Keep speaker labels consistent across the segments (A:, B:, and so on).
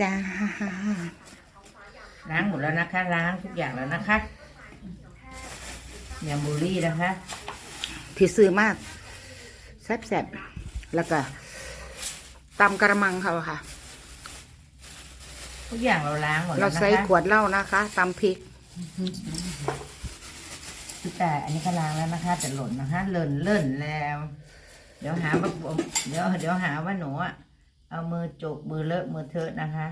A: จ้า
B: ล้างหมดแล้วนะคะ ล้างทุกอย่างแล้วนะคะยำบุรี่นะคะ
A: ที่ซื้อมากแซ่บๆแล้วก็ตำกระมังเขาค่ะ
B: ทุกอย่างเราล้างหมด
A: เรา
B: แล้วนะคะ
A: ใส่ขวดเหล้านะคะตำพริก
B: พี่แต่อันนี้ก็ล้างแล้วนะคะแต่หล่นนะคะเลิ่นเลิ่นแล้ว เดี๋ยวหาว่าผมเดี๋ยวเดี๋ยวหาว่าหนูอะ เอามือจกมือเลอะมือเทอะนะคะ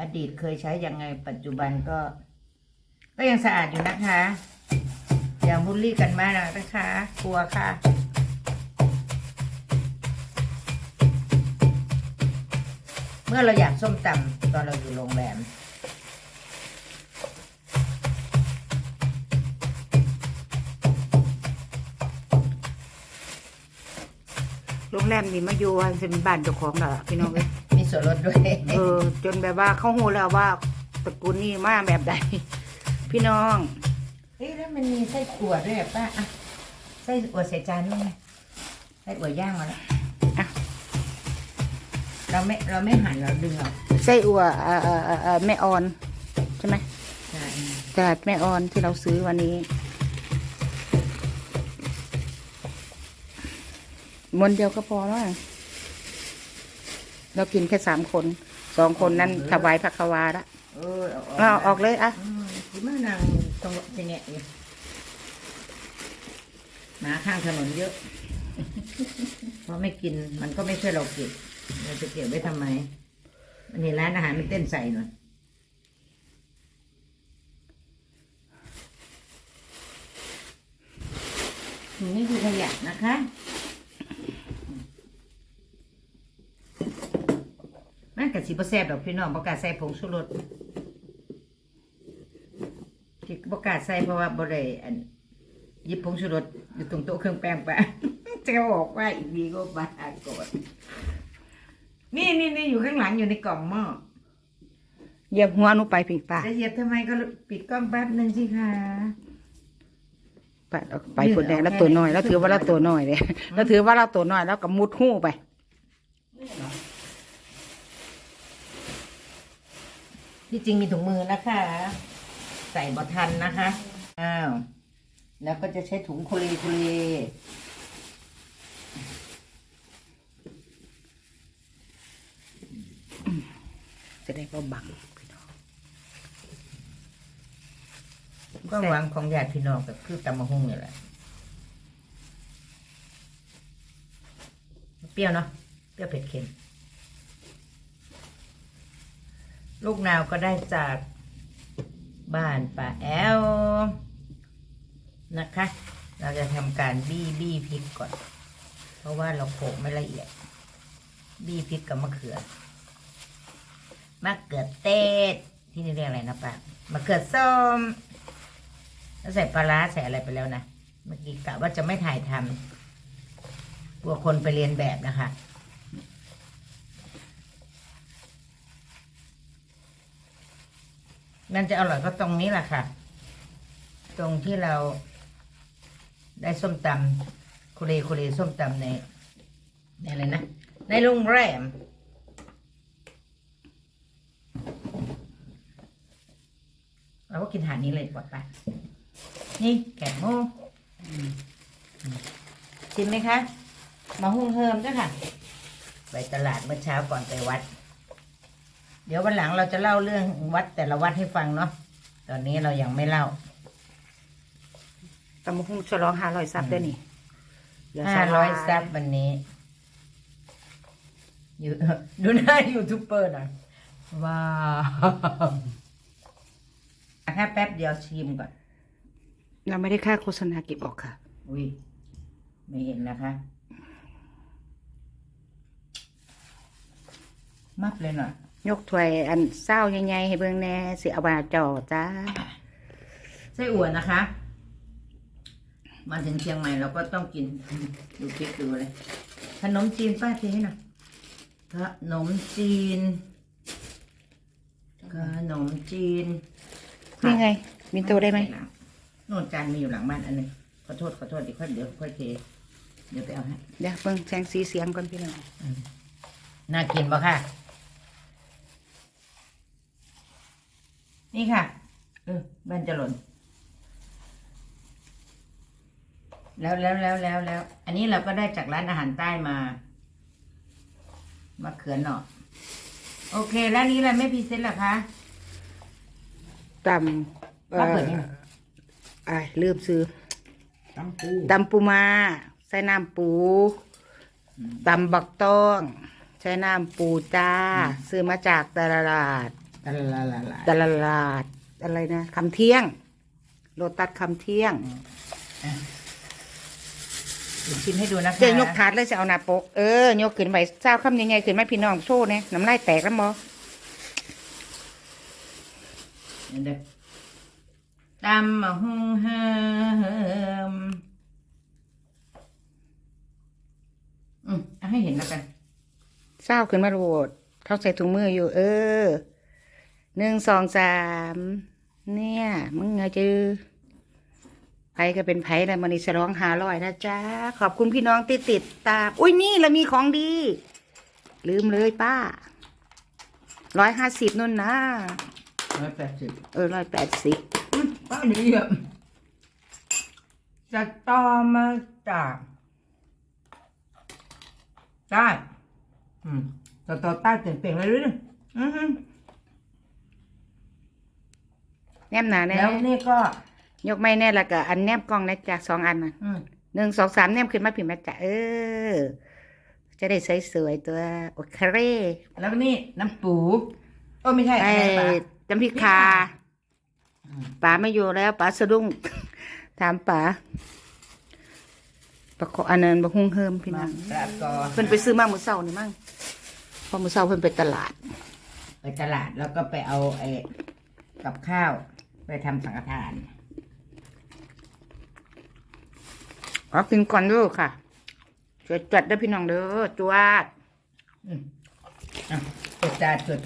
B: อดีตเคยใช้ยังไงปัจจุบันก็ ก็ยังสะอาดอยู่นะคะ อย่าบูลลี่กันมากนะคะ กลัวค่ะเมื่อเราอยากส้มตำตอนเราอยู่โรงแรม
A: โรงแรมนี่มาอยู่ว่าจะเป็นบ้านเจ้าของเหรอพี่น้องเอ้ย
B: มีส่วนลดด้วย
A: เออ จนแบบว่าเขาหูแล้วว่าตระกูลนี่มาแบบใดพี่น้อง
B: เฮ้ยแล้วมันมีไส้อั่วด้วยอะป้าอะไส้อั่วใส่จานด้วยไงไส้อั่วย่างมาแล้ว
A: อะ
B: เราไม่เราไม่หั่นเราดึงออก
A: ไส้อั่วเอ่อเอ่อเอ่อเอ่อแม่ออน ใช่ไหม
B: ใช่
A: ตลาดแม่ออนที่เราซื้อวันนี้ มวนเดียวก็พอแล้วอะเรากินแค่สามคน สองคนนั้นถวายพระควาละ
B: เออเอาออก
A: เอาออกเลยอะ
B: อืมคิดว่านางตรงจะแงะอยู่หมาข้างถนนเยอะ เพราะไม่กินมันก็ไม่ช่วยเราเก็บเราจะเก็บไว้ทำไมมันนี่ร้านอาหารมันเต้นใส่หน่อยนี่คือขยะนะคะ กับสีบแซ่บดอกพี่น้องประกล้าศใส่ผงชูรสที่ประกล้าศใส่เพราะว่าบริอันหยิบผงชูรสอยู่ตรงโต๊ะเครื่องแป้งไปะจะบอกว่าอีกดีก็บาดกดนี่นี่นี่อยู่ข้างหลังอยู่ในกล่องหม้อ
A: เหยียบหัวหนูไปผิงป่า
B: จะเหยียบทำไมก็ปิดกล้องแป๊บหนึ่งสิคะ
A: ไปเอาไปคนแดงแล้วตัวน้อย แล้วถือว่าเราตัวน้อยเลยแล้วถือว่าเราตัวน้อยแล้วก็มุดหู้ไป
B: ที่จริงมีถุงมือนะคะ ใส่บอทันนะคะอ้าวแล้วก็จะใช้ถุงโคลีโคลี
A: จะได้ก็บัง
B: ความหวังของญาติพี่น้องก็คือตำมะฮุ่งนี่แหละเปรี้ยวเนาะเปรี้ยวเผ็ดเค็ม ลูกนาวก็ได้จากบ้านป่าแอลนะคะ เราจะทำการบี้บี้พริกก่อน เพราะว่าเราโขกไม่ละเอียด บี้พริกกับมะเขือมะเขือเทศที่นี่เรียกอะไรนะป้ามะเขือส้มแล้วใส่ปลาร้าใส่อะไรไปแล้วนะเมื่อกี้กะว่าจะไม่ถ่ายทำกลัวคนไปเรียนแบบนะคะ มันจะอร่อยก็ตรงนี้แหละค่ะ ตรงที่เราได้ส้มตำคุเรคุเรส้มตำในในอะไรนะ ในโรงแรมเราก็กินอาหารนี้เลยกว่าไปนี่แกงโม่ชิมไหมคะ มาหุ้งเฮิมจ้ะค่ะ ไปตลาดเมื่อเช้าก่อนไปวัด เดี๋ยววันหลังเราจะเล่าเรื่องวัดแต่ละวัดให้ฟังเนาะตอนนี้เรายังไม่เล่า
A: ตำบักหุ่งฉลองห้าร้อยซับได้นี่เหลืส
B: ห้า
A: ล
B: ร้อยซับวันนี้อยู่ดูหน้ายูทูบเบอร์หน่อยว้าวแค่แป๊บเดียวชิมก่อน
A: เราไม่ได้ค่าโฆษณาเก็บออกค่ะ
B: อุ้ยไม่เห็นนะคะ มับเลยหน่อย
A: ยกถ้วยอันเศร้าใหญ่ๆให้เบิ่งแหน่สิเอาบาจอจ้า
B: ไส้อั่วนะคะ มาถึงเชียงใหม่เราก็ต้องกิน ดูพริกดูเลยขนมจีนป้าเทให้หน่อยขนมจีนขนมจีน
A: นี่ไงมีตัวได้ไหม
B: โน่นจานมีอยู่หลังบ้านอันหนึงขอโทษขอโทษเดี๋ยวค่อยเดี๋ยวค่อยเทเดี๋ยวไปเอาให้
A: เดี๋ยวเบิ่งแสงสีเสียงก่อนพี่น้อง
B: น่ากินปะค่ะ นี่ค่ะ เออบ้านจะหล่น แล้วแล้วแล้วแล้วแล้ว อันนี้เราก็ได้จากร้านอาหารใต้มามะเขือหน่อโอเค แล้วนี้อะไรไม่พรีเซนต์เหรอคะ
A: ตำ
B: ป้าเปิดนี่
A: ไอ้ลืมซื้อ
B: ตำปู
A: ตำปูมาใส่น้ำปูตำบักต้อง ใช้น้ำปูจ้า ซื้อมาจากตลาด
B: ตละละละ
A: ตลาดอะไรนะคำเที่ยง โลตัสคำเที่ยง
B: ชิมให้ดูนะคะ
A: เจยกถาดเลยจะเอาหน้าปก เออยกขึ้นไปเจ้าคำยังไงขึ้นไมาพี่น้องโชว์เนี่ยน้ำลายแตกแล้วมอ
B: เดี๋ยวเดี๋ยวตำมะฮุงเฮิมอืมให้เห็นแล้วกัน
A: เศร้าขึ้นมาโหดเขาใส่ถุงมืออยู่ เออ หนึ่งสองสามเนี่ย มึงไงจือไผก็เป็นไผแล้วมันนี่ฉลองหาร้อยนะจ๊ะ ขอบคุณพี่น้องที่ติดตาม อุ้ยนี่เรามีของดี ลืมเลยป้าร้อยห้าสิบนู่นนะ
B: ร้อยแปดสิบ
A: เออร้อยแปดสิบ
B: ป้าดีอะจะต่อมาจากใต้อืมต่อต่อใต้เปลี่ยนเปลี่ยนเลยด้วยอือฮึ
A: แนมหนาแน่
B: แล้วนี่ก็
A: ยกไม่แน่ละก็อันแนบกล้องนะจ๊ะสองอันนะ
B: อืม
A: หนึ่งสองสามแนมขึ้นมาพิมพ์นะจ๊ะเออ จะได้สวยๆตัวโอเค
B: แล้วก็นี่น้ำปูโอ้ไม่ใช่
A: ไอ้
B: อะไรปะ
A: จำพริกคาป๋าไม่อยู่แล้วป๋าสะดุ้ง ถามป๋าปะขออันนั้นบะฮุ่งเฮิมพี่น้อง
B: แล้วก็
A: เพิ่นไปซื้อมามื้อเช้านี่มั่งพอมื้อเช้าเพิ่นไปตลาด
B: ไปตลาดแล้วก็ไปเอาไอ้กับข้าว ไปทำสังฆทาน
A: ขอกินก่อนเด้อค่ะจวดจัดเด้อพี่น้องเด้อจวด
B: อืมอะจดจาจด